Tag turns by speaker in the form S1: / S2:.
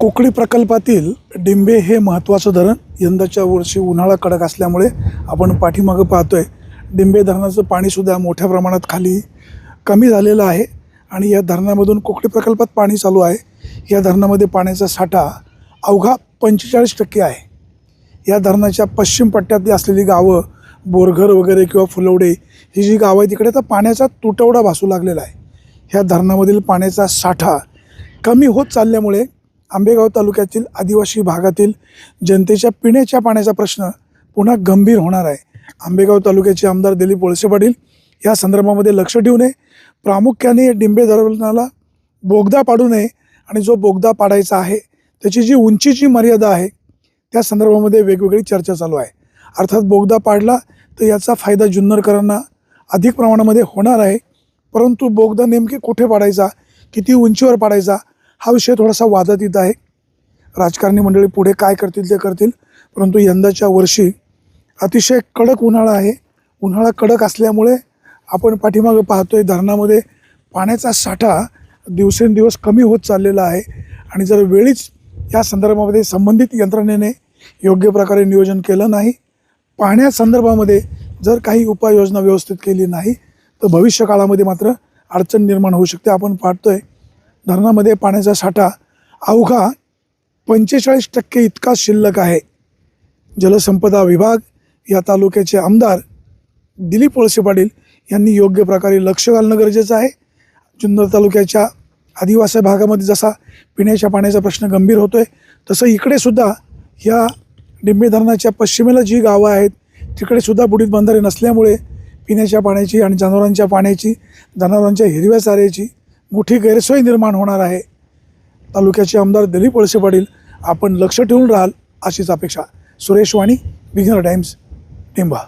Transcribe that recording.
S1: कोकणी प्रकल्पातील डिंबे हे महत्त्वाचं धरण. यंदाच्या वर्षी उन्हाळा कडक असल्यामुळे आपण पाठीमागं पाहतोय. डिंबे धरणाचं पाणीसुद्धा मोठ्या प्रमाणात खाली कमी झालेलं आहे आणि या धरणामधून कोकणी प्रकल्पात पाणी चालू आहे. या धरणामध्ये पाण्याचा साठा अवघा पंचेचाळीस टक्के आहे. या धरणाच्या पश्चिम पट्ट्यातली असलेली गावं बोरघर वगैरे किंवा फुलवडे ही जी गावं आहे तिकडे तर पाण्याचा तुटवडा भासू लागलेला आहे. ह्या धरणामधील पाण्याचा साठा कमी होत चालल्यामुळे आंबेगाव तालुक्यातील आदिवासी भागातील जनतेच्या पिण्याच्या पाण्याचा प्रश्न पुन्हा गंभीर होणार आहे. आंबेगाव तालुक्याचे आमदार दिलीप वळसे पाटील या संदर्भामध्ये लक्ष ठेवू नये. प्रामुख्याने डिंबे धरणाला बोगदा पाडू नये आणि जो बोगदा पाडायचा आहे त्याची जी उंचीची मर्यादा आहे त्या संदर्भामध्ये वेगवेगळी चर्चा चालू आहे. अर्थात बोगदा पाडला तर याचा फायदा जुन्नरकरांना अधिक प्रमाणामध्ये होणार आहे. परंतु बोगदा नेमके कुठे पाडायचा किती उंचीवर पाडायचा हा विषय थोडासा वादात येत आहे. राजकारणी मंडळी पुढे काय करतील ते करतील. परंतु यंदाच्या वर्षी अतिशय कडक उन्हाळा आहे. उन्हाळा कडक असल्यामुळे आपण पाठीमागं पाहतोय धरणामध्ये पाण्याचा साठा दिवसेंदिवस कमी होत चाललेला आहे. आणि जर वेळीच या संदर्भामध्ये संबंधित यंत्रणेने योग्य प्रकारे नियोजन केलं नाही पाण्यासंदर्भामध्ये जर काही उपाययोजना व्यवस्थित केली नाही तर भविष्य काळामध्ये मात्र अडचण निर्माण होऊ शकते. आपण पाहतोय धरणामध्ये पाण्याचा साठा अवघा पंचेचाळीस टक्के इतका शिल्लक आहे. जलसंपदा विभाग या तालुक्याचे आमदार दिलीप वळसे पाटील यांनी योग्य प्रकारे लक्ष घालणं गरजेचं आहे. जुन्नर तालुक्याच्या आदिवासी भागामध्ये जसा पिण्याच्या पाण्याचा प्रश्न गंभीर होतो आहे तसं इकडेसुद्धा ह्या डिंबे धरणाच्या पश्चिमेला जी गावं आहेत तिकडेसुद्धा बुडीत बंधारे नसल्यामुळे पिण्याच्या पाण्याची आणि जनावरांच्या पाण्याची जनावरांच्या हिरव्या चाऱ्याची मोठी गैरसोय निर्माण होणार आहे. तालुक्याचे आमदार दिलीप वळसे पाटील आपण लक्ष ठेवून राहाल अशीच अपेक्षा. सुरेश वाणी बिगनर टाइम्स टिंबा